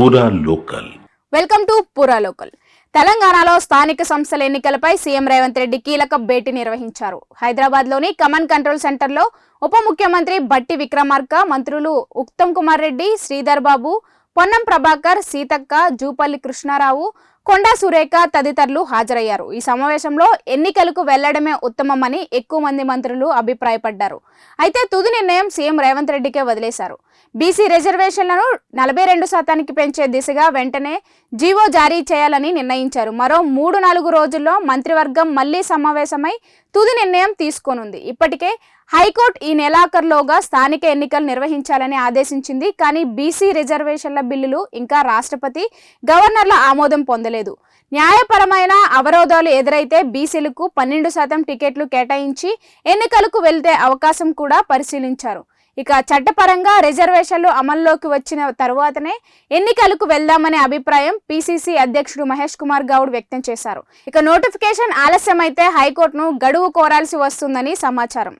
Pura local. Welcome to Pura local. తెలంగాణలో స్థానిక సంస్థల ఎన్నికలపై సీఎం రేవంత్ రెడ్డి కీలక భేటీ నిర్వహించారు. హైదరాబాద్లోని కమాండ్ కంట్రోల్ సెంటర్లో ఉప ముఖ్యమంత్రి బట్టి విక్రమార్క మంత్రులు ఉత్తమ్ కుమార్ రెడ్డి శ్రీధర్ బాబు పొన్నం ప్రభాకర్ సీతక్క జూపల్లి కృష్ణారావు కొండా సురేఖ తదితరులు హాజరయ్యారు. ఈ సమావేశంలో ఎన్నికలకు వెళ్ళడమే ఉత్తమమని ఎక్కువ మంది మంత్రులు అభిప్రాయపడ్డారు. అయితే తుది నిర్ణయం సీఎం రేవంత్ రెడ్డికే వదిలేశారు. బీసీ రిజర్వేషన్లను నలభై రెండు శాతానికి పెంచే దిశగా వెంటనే జీవో జారీ చేయాలని నిర్ణయించారు. మరో మూడు నాలుగు రోజుల్లో మంత్రివర్గం మళ్ళీ సమావేశమై తుది నిర్ణయం తీసుకోనుంది. ఇప్పటికే హైకోర్టు ఈ నెలాఖరులోగా స్థానిక ఎన్నికలు నిర్వహించాలని ఆదేశించింది. కానీ బీసీ రిజర్వేషన్ల బిల్లులు ఇంకా రాష్ట్రపతి గవర్నర్ల ఆమోదం పొందలేదు న్యాయపరమైన అవరోధాలు ఎదురైతే బీసీలకు పన్నెండు శాతం టికెట్లు కేటాయించి ఎన్నికలకు వెళ్తే అవకాశం కూడా పరిశీలించారు. ఇక చట్టపరంగా రిజర్వేషన్లు అమల్లోకి వచ్చిన తరువాతనే ఎన్నికలకు వెళ్దామనే అభిప్రాయం పిసిసి అధ్యక్షుడు మహేష్ కుమార్ గౌడ్ వ్యక్తం చేశారు. ఇక నోటిఫికేషన్ ఆలస్యమైతే హైకోర్టును గడువు కోరాల్సి వస్తుందని సమాచారం.